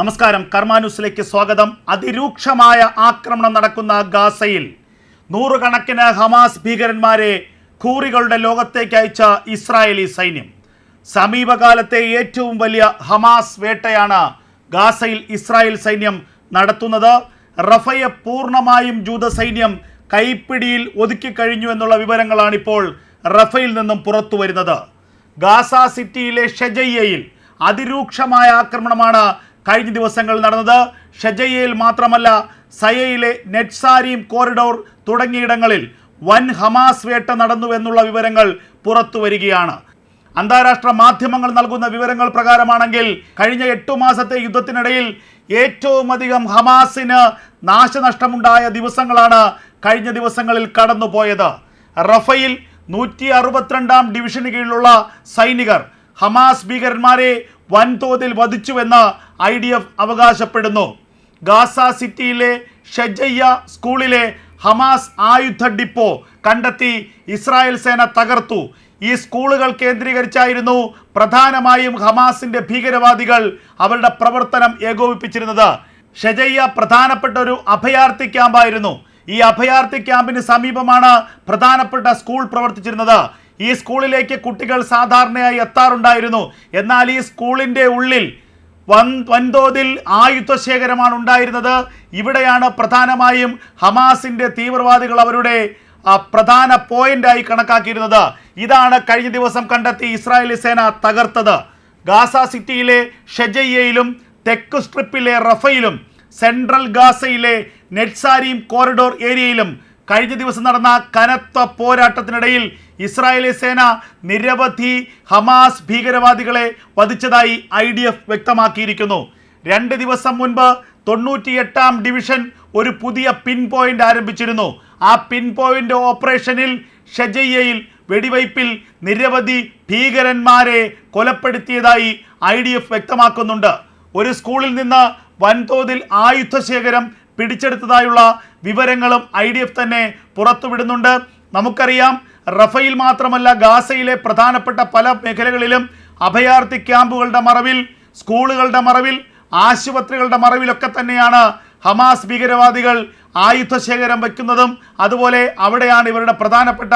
നമസ്കാരം. കർമാന്യൂസിലേക്ക് സ്വാഗതം. അതിരൂക്ഷമായ ആക്രമണം നടക്കുന്ന ഗാസയിൽ നൂറുകണക്കിന് ഹമാസ് ഭീകരന്മാരെ ഖൂറികളുടെ ലോകത്തേക്ക് അയച്ച ഇസ്രായേലി സൈന്യം. സമീപകാലത്തെ ഏറ്റവും വലിയ ഹമാസ് വേട്ടയാണ് ഗാസയിൽ ഇസ്രായേൽ സൈന്യം നടത്തുന്നത്. റഫയെ പൂർണമായും ജൂത സൈന്യം കൈപ്പിടിയിൽ ഒതുക്കി കഴിഞ്ഞു എന്നുള്ള വിവരങ്ങളാണിപ്പോൾ റഫയിൽ നിന്നും പുറത്തു വരുന്നത്. ഗാസ സിറ്റിയിലെ ഷെജയ്യയിൽ അതിരൂക്ഷമായ ആക്രമണമാണ് കഴിഞ്ഞ ദിവസങ്ങളിൽ നടന്നത് ഷജയയിൽ മാത്രമല്ല സയയിലെ നെറ്റ്സാരീം കോറിഡോർ തുടങ്ങിയിടങ്ങളിൽ വൻ ഹമാസ് വേട്ട നടന്നു എന്നുള്ള വിവരങ്ങൾ പുറത്തു വരികയാണ്. അന്താരാഷ്ട്ര മാധ്യമങ്ങൾ നൽകുന്ന വിവരങ്ങൾ പ്രകാരമാണെങ്കിൽ കഴിഞ്ഞ എട്ടു മാസത്തെ യുദ്ധത്തിനിടയിൽ ഏറ്റവും അധികം ഹമാസിന് നാശനഷ്ടമുണ്ടായ ദിവസങ്ങളാണ് കഴിഞ്ഞ ദിവസങ്ങളിൽ കടന്നുപോയത്. റഫയിൽ നൂറ്റി അറുപത്തിരണ്ടാം ഡിവിഷന് കീഴിലുള്ള സൈനികർ ഹമാസ് ഭീകരന്മാരെ വൻതോതിൽ വധിച്ചുവെന്ന് ഐ ഡി എഫ് അവകാശപ്പെടുന്നു. ഗാസ സിറ്റിയിലെ ഷെജയ്യ സ്കൂളിലെ ഹമാസ് ആയുധ ഡിപ്പോ കണ്ടെത്തി ഇസ്രായേൽ സേന തകർത്തു. ഈ സ്കൂളുകൾ കേന്ദ്രീകരിച്ചായിരുന്നു പ്രധാനമായും ഹമാസിന്റെ ഭീകരവാദികൾ അവരുടെ പ്രവർത്തനം ഏകോപിപ്പിച്ചിരുന്നത്. ഷെജയ്യ പ്രധാനപ്പെട്ട ഒരു അഭയാർത്ഥി ക്യാമ്പായിരുന്നു. ഈ അഭയാർത്ഥി ക്യാമ്പിന് സമീപമാണ് പ്രധാനപ്പെട്ട സ്കൂൾ പ്രവർത്തിച്ചിരുന്നത്. ഈ സ്കൂളിലേക്ക് കുട്ടികൾ സാധാരണയായി എത്താറുണ്ടായിരുന്നു. എന്നാൽ ഈ സ്കൂളിന്റെ ഉള്ളിൽ വൻ വൻതോതിൽ ആയുധ ശേഖരമാണ് ഉണ്ടായിരുന്നത്. ഇവിടെയാണ് പ്രധാനമായും ഹമാസിന്റെ തീവ്രവാദികൾ അവരുടെ പ്രധാന പോയിന്റായി കണക്കാക്കിയിരുന്നത്. ഇതാണ് കഴിഞ്ഞ ദിവസം കണ്ടെത്തി ഇസ്രായേലി സേന തകർത്തത്. ഗാസ സിറ്റിയിലെ ഷെജയ്യയിലും തെക്ക് സ്ട്രിപ്പിലെ റഫയിലും സെൻട്രൽ ഗാസയിലെ നെറ്റ്സാരീം കോറിഡോർ ഏരിയയിലും കഴിഞ്ഞ ദിവസം നടന്ന കനത്ത പോരാട്ടത്തിനിടയിൽ ഇസ്രായേലി സേന നിരവധി ഹമാസ് ഭീകരവാദികളെ വധിച്ചതായി ഐ ഡി എഫ് വ്യക്തമാക്കിയിരിക്കുന്നു. രണ്ട് ദിവസം മുൻപ് തൊണ്ണൂറ്റിയെട്ടാം ഡിവിഷൻ ഒരു പുതിയ പിൻ പോയിന്റ് ആരംഭിച്ചിരുന്നു. ആ പിൻ പോയിന്റ് ഓപ്പറേഷനിൽ ഷെജയ്യയിൽ വെടിവയ്പിൽ നിരവധി ഭീകരന്മാരെ കൊലപ്പെടുത്തിയതായി ഐ ഡി എഫ് വ്യക്തമാക്കുന്നുണ്ട്. ഒരു സ്കൂളിൽ നിന്ന് വൻതോതിൽ ആയുധശേഖരം പിടിച്ചെടുത്തതായുള്ള വിവരങ്ങളും ഐ ഡി എഫ് തന്നെ പുറത്തുവിടുന്നുണ്ട്. നമുക്കറിയാം റഫയിൽ മാത്രമല്ല ഗാസയിലെ പ്രധാനപ്പെട്ട പല മേഖലകളിലും അഭയാർത്ഥി ക്യാമ്പുകളുടെ മറവിൽ സ്കൂളുകളുടെ മറവിൽ ആശുപത്രികളുടെ മറവിലൊക്കെ തന്നെയാണ് ഹമാസ് ഭീകരവാദികൾ ആയുധശേഖരം വയ്ക്കുന്നതും അതുപോലെ അവിടെയാണ് ഇവരുടെ പ്രധാനപ്പെട്ട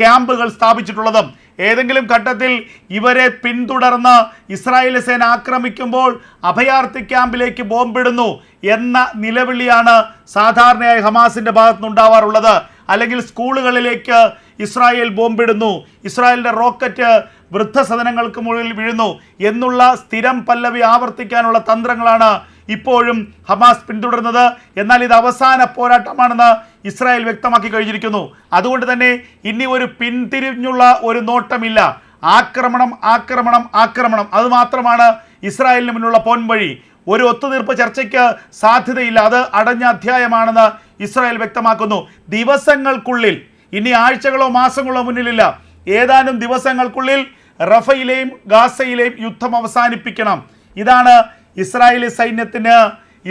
ക്യാമ്പുകൾ സ്ഥാപിച്ചിട്ടുള്ളതും. ഏതെങ്കിലും ഘട്ടത്തിൽ ഇവരെ പിന്തുടർന്ന് ഇസ്രായേൽ സേന ആക്രമിക്കുമ്പോൾ അഭയാർത്ഥി ക്യാമ്പിലേക്ക് ബോംബിടുന്നു എന്ന നിലവിളിയാണ് സാധാരണയായി ഹമാസിന്റെ ഭാഗത്തുനിന്നുണ്ടാവാറുള്ളത്. അല്ലെങ്കിൽ സ്കൂളുകളിലേക്ക് ഇസ്രായേൽ ബോംബിടുന്നു. ഇസ്രായേലിന്റെ റോക്കറ്റ് വൃദ്ധസദനങ്ങൾക്ക് മുകളിൽ വീഴുന്നു എന്നുള്ള സ്ഥിരം പല്ലവി ആവർത്തിക്കാനുള്ള തന്ത്രങ്ങളാണ് ഇപ്പോഴും ഹമാസ് പിന്തുടരുന്നത് എന്നാൽ ഇത് അവസാന പോരാട്ടമാണെന്ന് ഇസ്രായേൽ വ്യക്തമാക്കി കഴിഞ്ഞിരിക്കുന്നു. അതുകൊണ്ട് തന്നെ ഇനി ഒരു പിന്തിരിഞ്ഞുള്ള ഒരു നോട്ടമില്ല. ആക്രമണം ആക്രമണം ആക്രമണം. അത് മാത്രമാണ് ഇസ്രായേലിന് മുന്നിലുള്ള പോൻവഴി. ഒരു ഒത്തുതീർപ്പ് ചർച്ചയ്ക്ക് സാധ്യതയില്ല. അത് അടഞ്ഞ അധ്യായമാണെന്ന് ഇസ്രായേൽ വ്യക്തമാക്കുന്നു. ദിവസങ്ങൾക്കുള്ളിൽ ഇനി ആഴ്ചകളോ മാസങ്ങളോ മുന്നിലില്ല. ഏതാനും ദിവസങ്ങൾക്കുള്ളിൽ റഫയിലെയും ഗാസയിലെയും യുദ്ധം അവസാനിപ്പിക്കണം. ഇതാണ് ഇസ്രായേലി സൈന്യത്തിന്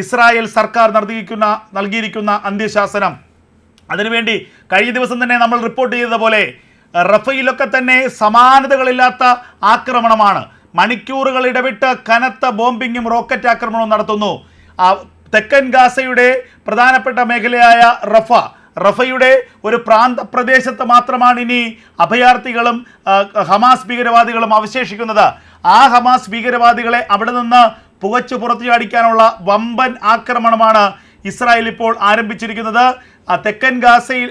ഇസ്രായേൽ സർക്കാർ നൽകിയിരിക്കുന്ന നൽകിയിരിക്കുന്ന അന്ത്യശാസനം. അതിനുവേണ്ടി കഴിഞ്ഞ ദിവസം തന്നെ നമ്മൾ റിപ്പോർട്ട് ചെയ്തതുപോലെ റഫയിലൊക്കെ തന്നെ സമാനതകളില്ലാത്ത ആക്രമണമാണ്. മണിക്കൂറുകൾ ഇടവിട്ട് കനത്ത ബോംബിങ്ങും റോക്കറ്റ് ആക്രമണവും നടത്തുന്നു. തെക്കൻ ഗാസയുടെ പ്രധാനപ്പെട്ട മേഖലയായ റഫ. റഫയുടെ ഒരു പ്രാന്ത പ്രദേശത്ത് മാത്രമാണ് ഇനി അഭയാർത്ഥികളും ഹമാസ് ഭീകരവാദികളും അവശേഷിക്കുന്നത്. ആ ഹമാസ് ഭീകരവാദികളെ അവിടെ നിന്ന് പുകച്ചു പുറത്തു ചാടിക്കാനുള്ള വമ്പൻ ആക്രമണമാണ് ഇസ്രായേൽ ഇപ്പോൾ ആരംഭിച്ചിരിക്കുന്നത്. തെക്കൻ ഗാസയിൽ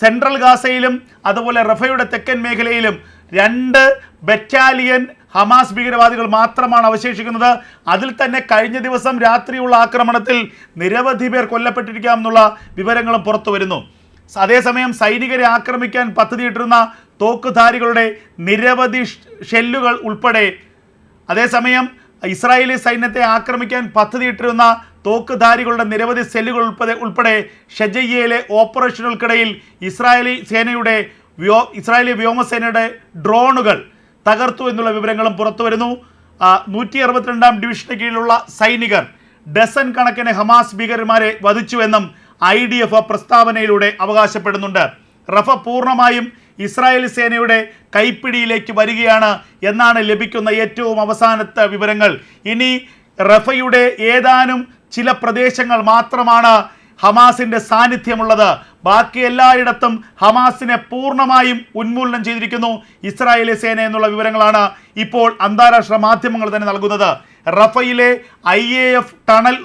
സെൻട്രൽ ഗാസയിലും അതുപോലെ റഫയുടെ തെക്കൻ മേഖലയിലും രണ്ട് ബറ്റാലിയൻ ഹമാസ് ഭീകരവാദികൾ മാത്രമാണ് അവശേഷിക്കുന്നത്. അതിൽ തന്നെ കഴിഞ്ഞ ദിവസം രാത്രിയുള്ള ആക്രമണത്തിൽ നിരവധി പേർ കൊല്ലപ്പെട്ടിരിക്കാം എന്നുള്ള വിവരങ്ങളും പുറത്തു വരുന്നു. അതേസമയം സൈനികരെ ആക്രമിക്കാൻ പദ്ധതിയിട്ടിരുന്ന തോക്കുധാരികളുടെ നിരവധി ഷെല്ലുകൾ ഉൾപ്പെടെ. അതേസമയം ഇസ്രായേലി സൈന്യത്തെ ആക്രമിക്കാൻ പദ്ധതിയിട്ടിരുന്ന തോക്കുധാരികളുടെ നിരവധി സെല്ലുകൾ ഉൾപ്പെടെ ഉൾപ്പെടെ ഷെജയ്യയിലെ ഓപ്പറേഷനുകൾക്കിടയിൽ ഇസ്രായേലി സേനയുടെ വ്യോ ഇസ്രായേലി വ്യോമസേനയുടെ ഡ്രോണുകൾ തകർത്തു എന്നുള്ള വിവരങ്ങളും പുറത്തു വരുന്നു. നൂറ്റി അറുപത്തിരണ്ടാം ഡിവിഷന് കീഴിലുള്ള സൈനികർ ഡസൻ കണക്കിന് ഹമാസ് ഭീകരന്മാരെ വധിച്ചുവെന്നും ഐ ഡി എഫ് പ്രസ്താവനയിലൂടെ അവകാശപ്പെടുന്നുണ്ട്. റഫ പൂർണമായും ഇസ്രായേൽ സേനയുടെ കൈപ്പിടിയിലേക്ക് വരികയാണ് എന്നാണ് ലഭിക്കുന്ന ഏറ്റവും അവസാനത്തെ വിവരങ്ങൾ. ഇനി റഫയുടെ ഏതാനും ചില പ്രദേശങ്ങൾ മാത്രമാണ് ഹമാസിന്റെ സാന്നിധ്യമുള്ളത്. ബാക്കി എല്ലായിടത്തും ഹമാസിനെ പൂർണമായും ഉന്മൂലനം ചെയ്തിരിക്കുന്നു ഇസ്രായേലി സേന എന്നുള്ള വിവരങ്ങളാണ് ഇപ്പോൾ അന്താരാഷ്ട്ര മാധ്യമങ്ങൾ തന്നെ നൽകുന്നത്. റഫയിലെ ഐ എ എഫ് ടണൽ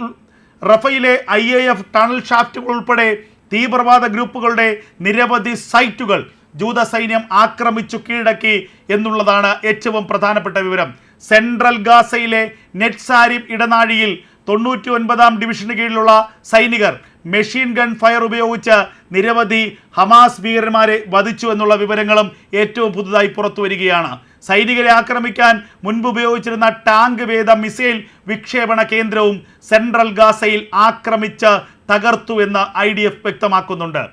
റഫയിലെ ഐ എ എഫ് ടണൽ ഷാഫ്റ്റുകൾ ഉൾപ്പെടെ തീവ്രവാദ ഗ്രൂപ്പുകളുടെ നിരവധി സൈറ്റുകൾ ജൂത സൈന്യം ആക്രമിച്ചു കീഴടക്കി എന്നുള്ളതാണ് ഏറ്റവും പ്രധാനപ്പെട്ട വിവരം. സെൻട്രൽ ഗാസയിലെ നെറ്റ്സാരിം ഇടനാഴിയിൽ തൊണ്ണൂറ്റി ഒൻപതാം ഡിവിഷന് കീഴിലുള്ള സൈനികർ മെഷീൻ ഗൺ ഫയർ ഉപയോഗിച്ച് നിരവധി ഹമാസ് ഭീകരന്മാരെ വധിച്ചു എന്നുള്ള വിവരങ്ങളും ഏറ്റവും പുതുതായി പുറത്തു വരികയാണ്. സൈനികരെ ആക്രമിക്കാൻ മുൻപ് ഉപയോഗിച്ചിരുന്ന ടാങ്ക് വേദ മിസൈൽ വിക്ഷേപണ കേന്ദ്രവും സെൻട്രൽ ഗാസയിൽ ആക്രമിച്ച് തകർത്തു എന്ന് ഐ വ്യക്തമാക്കുന്നുണ്ട്.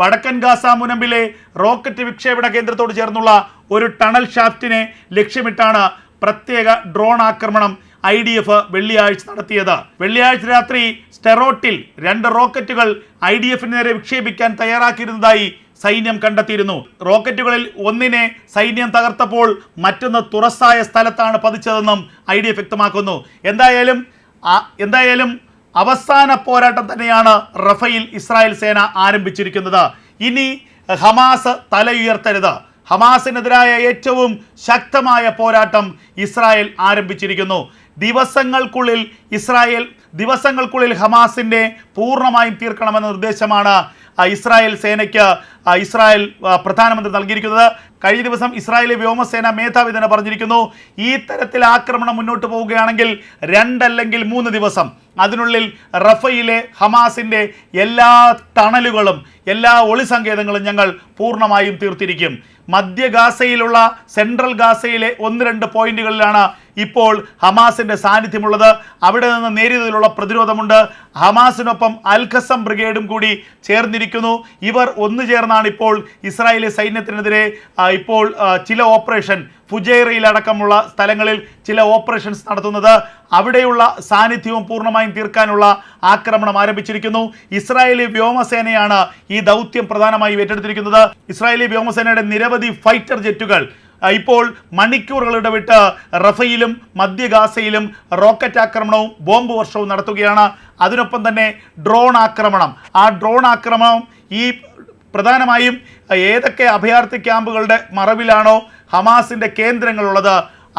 വടക്കൻ ഗാസ മുനമ്പിലെ റോക്കറ്റ് വിക്ഷേപണ കേന്ദ്രത്തോട് ചേർന്നുള്ള ഒരു ടണൽ ഷാഫ്റ്റിനെ ലക്ഷ്യമിട്ടാണ് പ്രത്യേക ഡ്രോൺ ആക്രമണം ഐ ഡി എഫ് വെള്ളിയാഴ്ച നടത്തിയത്. വെള്ളിയാഴ്ച രാത്രി സ്റ്റെറോട്ടിൽ രണ്ട് റോക്കറ്റുകൾ ഐ ഡി എഫിന് നേരെ വിക്ഷേപിക്കാൻ തയ്യാറാക്കിയിരുന്നതായി സൈന്യം കണ്ടെത്തിയിരുന്നു. റോക്കറ്റുകളിൽ ഒന്നിനെ സൈന്യം തകർത്തപ്പോൾ മറ്റൊന്ന് തുറസായ സ്ഥലത്താണ് പതിച്ചതെന്നും ഐ ഡി എഫ് വ്യക്തമാക്കുന്നു. എന്തായാലും എന്തായാലും അവസാന പോരാട്ടം തന്നെയാണ് റഫയിൽ ഇസ്രായേൽ സേന ആരംഭിച്ചിരിക്കുന്നത്. ഇനി ഹമാസ് തലയുയർത്തരുത്. ഹമാസിനെതിരായ ഏറ്റവും ശക്തമായ പോരാട്ടം ഇസ്രായേൽ ആരംഭിച്ചിരിക്കുന്നു. ദിവസങ്ങൾക്കുള്ളിൽ ഇസ്രായേൽ ദിവസങ്ങൾക്കുള്ളിൽ ഹമാസിന്റെ പൂർണമായും തീർക്കണമെന്ന നിർദ്ദേശമാണ് ഇസ്രായേൽ സേനയ്ക്ക് ഇസ്രായേൽ പ്രധാനമന്ത്രി നൽകിയിരിക്കുന്നത്. കഴിഞ്ഞ ദിവസം ഇസ്രായേലി വ്യോമസേന മേധാവി തന്നെ പറഞ്ഞിരിക്കുന്നു ഈ തരത്തിൽ ആക്രമണം മുന്നോട്ട് പോവുകയാണെങ്കിൽ രണ്ടല്ലെങ്കിൽ മൂന്ന് ദിവസം. അതിനുള്ളിൽ റഫയിലെ ഹമാസിന്റെ എല്ലാ ടണലുകളും എല്ലാ ഒളിസങ്കേതങ്ങളും ഞങ്ങൾ പൂർണമായും തീർത്തിരിക്കും. മധ്യ ഗാസയിലുള്ള സെൻട്രൽ ഗാസയിലെ ഒന്ന് രണ്ട് പോയിന്റുകളിലാണ് ഇപ്പോൾ ഹമാസിന്റെ സാന്നിധ്യമുള്ളത്. അവിടെ നിന്ന് നേരിയതിലുള്ള പ്രതിരോധമുണ്ട്. ഹമാസിനൊപ്പം അൽഖസം ബ്രിഗേഡും കൂടി ചേർന്നിരിക്കുന്നു. ഇവർ ഒന്നു ചേർന്നാണ് ഇപ്പോൾ ഇസ്രായേലി സൈന്യത്തിനെതിരെ ഇപ്പോൾ ചില ഓപ്പറേഷൻ ഫുജൈറയിലടക്കമുള്ള സ്ഥലങ്ങളിൽ ചില ഓപ്പറേഷൻസ് നടത്തുന്നത്. അവിടെയുള്ള സാന്നിധ്യവും പൂർണമായും തീർക്കാനുള്ള ആക്രമണം ആരംഭിച്ചിരിക്കുന്നു. ഇസ്രായേലി വ്യോമസേനയാണ് ഈ ദൗത്യം പ്രധാനമായും ഏറ്റെടുത്തിരിക്കുന്നത്. ഇസ്രായേലി വ്യോമസേനയുടെ നിരവധി ഫൈറ്റർ ജെറ്റുകൾ ഇപ്പോൾ മണിക്കൂറുകൾ ഇടവിട്ട് റഫയിലും മധ്യ ഗാസയിലും റോക്കറ്റ് ആക്രമണവും ബോംബ് വർഷവും നടത്തുകയാണ്. അതിനൊപ്പം തന്നെ ഡ്രോൺ ആക്രമണം. ആ ഡ്രോൺ ആക്രമണം ഈ പ്രധാനമായും ഏതൊക്കെ അഭയാർത്ഥി ക്യാമ്പുകളുടെ മറവിലാണോ ഹമാസിന്റെ കേന്ദ്രങ്ങളുള്ളത്.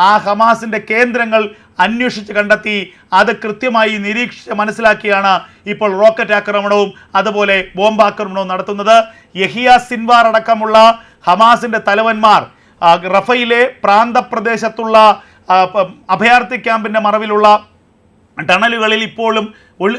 ആ ഹമാസിന്റെ കേന്ദ്രങ്ങൾ അന്വേഷിച്ച് കണ്ടെത്തി അത് കൃത്യമായി നിരീക്ഷിച്ച് മനസ്സിലാക്കിയാണ് ഇപ്പോൾ റോക്കറ്റ് ആക്രമണവും അതുപോലെ ബോംബാക്രമണവും നടത്തുന്നത്. യഹിയ സിൻവാർ അടക്കമുള്ള ഹമാസിന്റെ തലവന്മാർ റഫയിലെ പ്രാന്തപ്രദേശത്തുള്ള അഭയാർത്ഥി ക്യാമ്പിന്റെ മറവിലുള്ള ടണലുകളിൽ ഇപ്പോഴും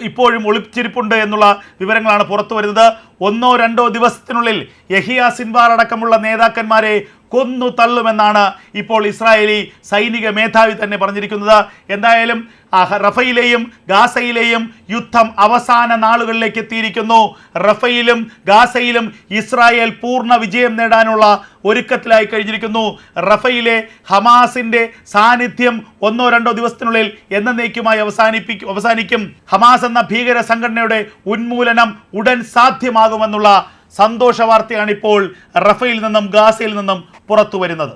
ഇപ്പോഴും ഒളിച്ചിരിപ്പുണ്ട് എന്നുള്ള വിവരങ്ങളാണ് പുറത്തു വരുന്നത്. ഒന്നോ രണ്ടോ ദിവസത്തിനുള്ളിൽ യഹിയ സിൻവാർ അടക്കമുള്ള നേതാക്കന്മാരെ കൊന്നു തള്ളുമെന്നാണ് ഇപ്പോൾ ഇസ്രായേലി സൈനിക മേധാവി തന്നെ പറഞ്ഞിരിക്കുന്നത്. എന്തായാലും റഫയിലെയും ഗാസയിലെയും യുദ്ധം അവസാന നാളുകളിലേക്ക് എത്തിയിരിക്കുന്നു. റഫയിലും ഗാസയിലും ഇസ്രായേൽ പൂർണ വിജയം നേടാനുള്ള ഒരുക്കത്തിലായി കഴിഞ്ഞിരിക്കുന്നു. റഫയിലെ ഹമാസിന്റെ സാന്നിധ്യം ഒന്നോ രണ്ടോ ദിവസത്തിനുള്ളിൽ എന്നേക്കുമായി അവസാനിപ്പിക്കും അവസാനിക്കും. ഹമാസ് എന്ന ഭീകര സംഘടനയുടെ ഉന്മൂലനം ഉടൻ സാധ്യമാകുമെന്നുള്ള സന്തോഷ വാർത്തയാണ് ഇപ്പോൾ റഫയിൽ നിന്നും ഗാസയിൽ നിന്നും പുറത്തു വരുന്നത്